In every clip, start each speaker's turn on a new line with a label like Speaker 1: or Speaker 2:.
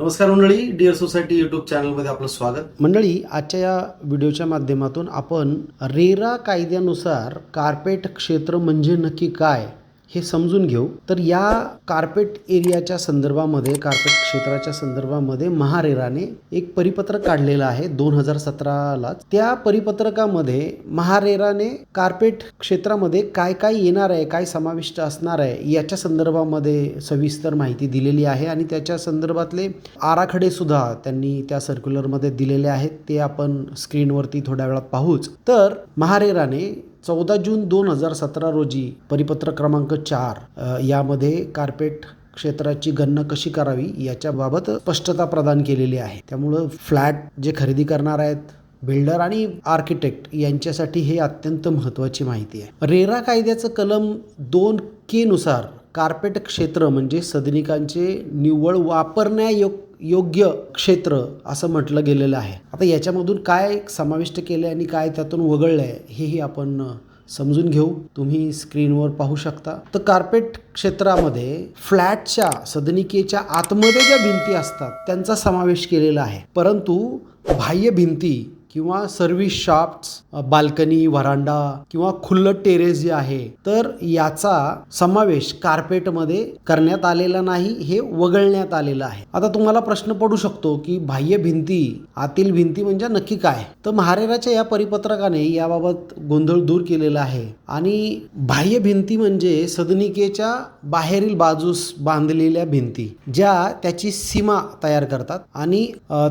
Speaker 1: नमस्कार मंडळी dear society YouTube चॅनलमध्ये आपलं स्वागत.
Speaker 2: मंडळी आजच्या या व्हिडिओच्या माध्यमातून आपण रेरा कायद्यानुसार कार्पेट क्षेत्र म्हणजे नक्की काय? हे समजून घेऊ. तर या कार्पेट एरियाच्या संदर्भामध्ये कार्पेट क्षेत्राच्या संदर्भामध्ये महारेराने एक परिपत्रक काढलेलं आहे दोन हजार सतराला त्या परिपत्रकामध्ये महारेराने कार्पेट क्षेत्रामध्ये काय काय येणार आहे काय समाविष्ट असणार आहे याच्या संदर्भामध्ये सविस्तर माहिती दिलेली आहे आणि त्याच्या संदर्भातले आराखडे सुद्धा त्यांनी त्या सर्क्युलरमध्ये दिलेले आहेत. ते आपण स्क्रीनवरती थोड्या वेळात पाहूच. तर महारेराने चौदा जून दोन हजार सतरा रोजी परिपत्र क्रमांक चार यामध्ये कार्पेट क्षेत्राची गणना कशी करावी याच्याबाबत स्पष्टता प्रदान केलेली आहे. त्यामुळं फ्लॅट जे खरेदी करणार आहेत बिल्डर आणि आर्किटेक्ट यांच्यासाठी हे अत्यंत महत्त्वाची माहिती आहे. रेरा कायद्याचं कलम दोन केनुसार कार्पेट क्षेत्र म्हणजे सदनिकांचे निव्वळ वापरण्यायोग योग्य क्षेत्र असं म्हटलं गेलेलं आहे. आता याच्यामधून काय समाविष्ट केलं आणि काय त्यातून वगळलं आहे हेही आपण समजून घेऊ. तुम्ही स्क्रीनवर पाहू शकता. तर कार्पेट क्षेत्रामध्ये फ्लॅटच्या सदनिकेच्या आतमध्ये ज्या भिंती असतात त्यांचा समावेश केलेला आहे. परंतु बाह्य भिंती किंवा सर्व्हिस शॉप्स बाल्कनी व्हरांडा किंवा खुल्लं टेरेस जे आहे तर याचा समावेश कार्पेटमध्ये करण्यात आलेला नाही हे वगळण्यात आलेलं आहे. आता तुम्हाला प्रश्न पडू शकतो की बाह्य भिंती आतील भिंती म्हणजे नक्की काय? तर महारेराच्या या परिपत्रकाने याबाबत गोंधळ दूर केलेला आहे. आणि बाह्य भिंती म्हणजे सदनिकेच्या बाहेरील बाजूस बांधलेल्या भिंती ज्या त्याची सीमा तयार करतात. आणि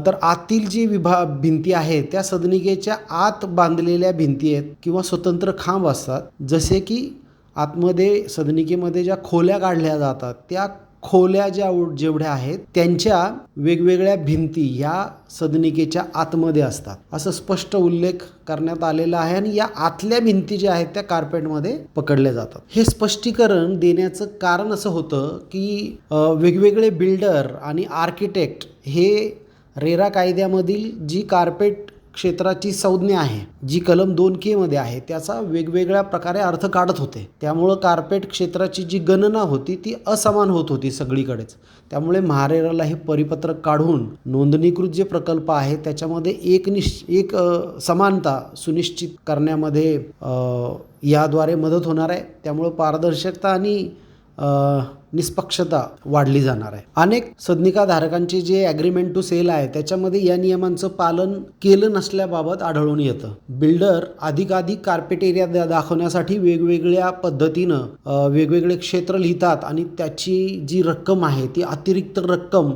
Speaker 2: तर आतील जी विभा भिंती आहेत त्या सदनिकेच्या आत बांधलेल्या भिंती आहेत किंवा स्वतंत्र खांब असतात. जसे की आतमध्ये सदनिकेमध्ये ज्या खोल्या काढल्या जातात त्या खोल्या ज्या जेवढ्या आहेत त्यांच्या वेगवेगळ्या भिंती ह्या सदनिकेच्या आतमध्ये असतात. असं स्पष्ट उल्लेख करण्यात आलेला आहे आणि या आतल्या भिंती ज्या आहेत त्या कार्पेटमध्ये पकडल्या जातात. हे स्पष्टीकरण देण्याचं कारण असं होतं की वेगवेगळे बिल्डर आणि आर्किटेक्ट हे रेरा कायद्यामधील जी कार्पेट क्षेत्राची संज्ञा आहे जी कलम दोन के मध्ये आहे. त्याचा वेगवेगळ्या प्रकारे अर्थ काढत होते. त्यामुळं कार्पेट क्षेत्राची जी गणना होती ती असमान होत होती सगळीकडेच. त्यामुळे महारेराला हे परिपत्रक काढून नोंदणीकृत जे प्रकल्प आहे त्याच्यामध्ये एक निश एक समानता सुनिश्चित करण्यामध्ये याद्वारे मदत होणार आहे. त्यामुळं पारदर्शकता आणि निष्पक्षता वाढली जाणार आहे. अनेक सदनिकाधारकांचे जे ॲग्रीमेंट टू सेल आहे त्याच्यामध्ये या नियमांचं पालन केलं नसल्याबाबत आढळून येतं. बिल्डर अधिकाधिक कार्पेट एरिया दाखवण्यासाठी वेगवेगळ्या पद्धतीनं वेगवेगळे क्षेत्र लिहितात आणि त्याची जी रक्कम आहे ती अतिरिक्त रक्कम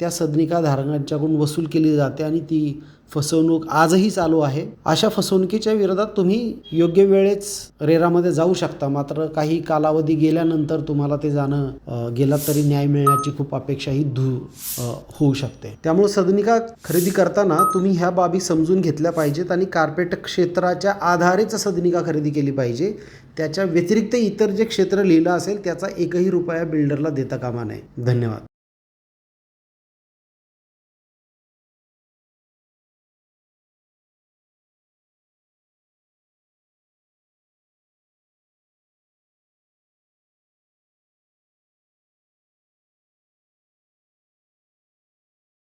Speaker 2: त्या सदनिकाधारकांच्याकडून वसूल केली जाते आणि ती फसवणूक आजही चालू आहे. अशा फसवणुकीच्या विरोधात तुम्ही योग्य वेळेच रेरामध्ये जाऊ शकता. मात्र काही कालावधी गेल्यानंतर तुम्हाला ते जाणं गेला गेलात तरी न्याय मिळण्याची खूप अपेक्षा ही धू होऊ शकते. त्यामुळे सदनिका खरेदी करताना तुम्ही ह्या बाबी समजून घेतल्या पाहिजेत आणि कार्पेट क्षेत्राच्या आधारेच सदनिका खरेदी केली पाहिजे. त्याच्या व्यतिरिक्त इतर जे क्षेत्र लिहिलं असेल त्याचा एकही रुपया बिल्डरला देता कामा नये. धन्यवाद.